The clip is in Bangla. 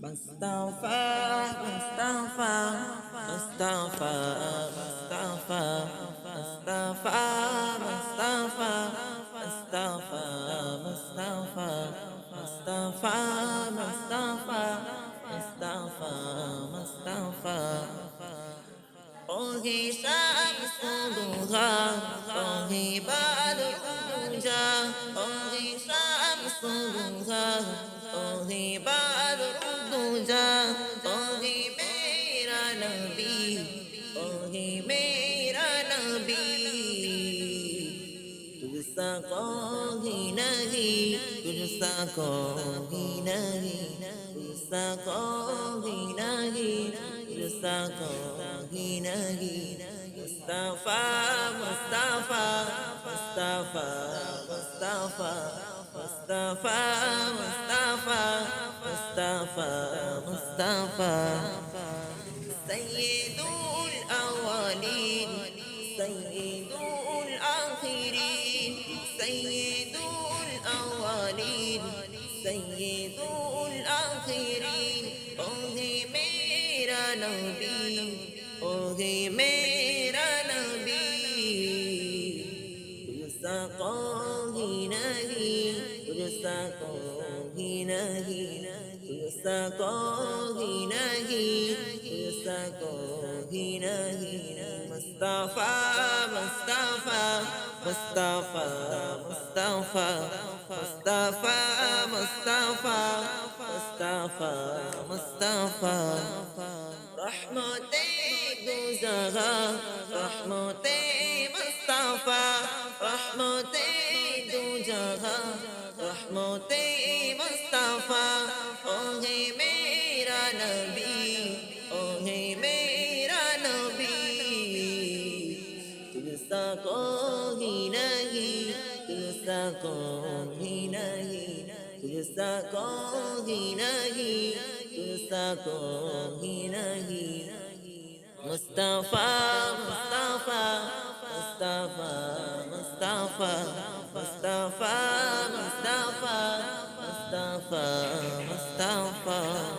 Mustafa, Mustafa, Mustafa, Mustafa, Mustafa, Mustafa, Mustafa, Mustafa, Mustafa, Mustafa, Mustafa, Mustafa. ওহে শামসুলুহা ওহে বাদরুজা ওহে শামসুলুহা ওহে বাদরুজা नबी तुझसा कोई नहीं तुझसा कोई नहीं तुझसा कोई नहीं तुझसा कोई नहीं मुस्तफा मुस्तफा मुस्तफा मुस्तफा मुस्तफा मुस्तफा मुस्तफा मुस्तफा सैयदुल سيد الآخرين سيد الأولين سيد الآخرين أوه میرا نبی أوه میرا نبی تجسا قاہی نہیں تجسا قاہی نہیں تجسا قاہی نہیں تجسا قاہی نہیں মুস্তাফা মুস্তাফা মুস্তাফা মুস্তাফা মুস্তাফা মুস্তাফা মুস্তাফা মুস্তাফা রহমতে দুজাগা রহমতে মুস্তাফা রহমতে দুজাগা রহমতে तुझसा कोई नहीं तुझसा कोई नहीं तुझसा कोई नहीं तुझसा कोई नहीं मुस्तफा मुस्तफा मुस्तफा मुस्तफा मुस्तफा मुस्तफा मुस्तफा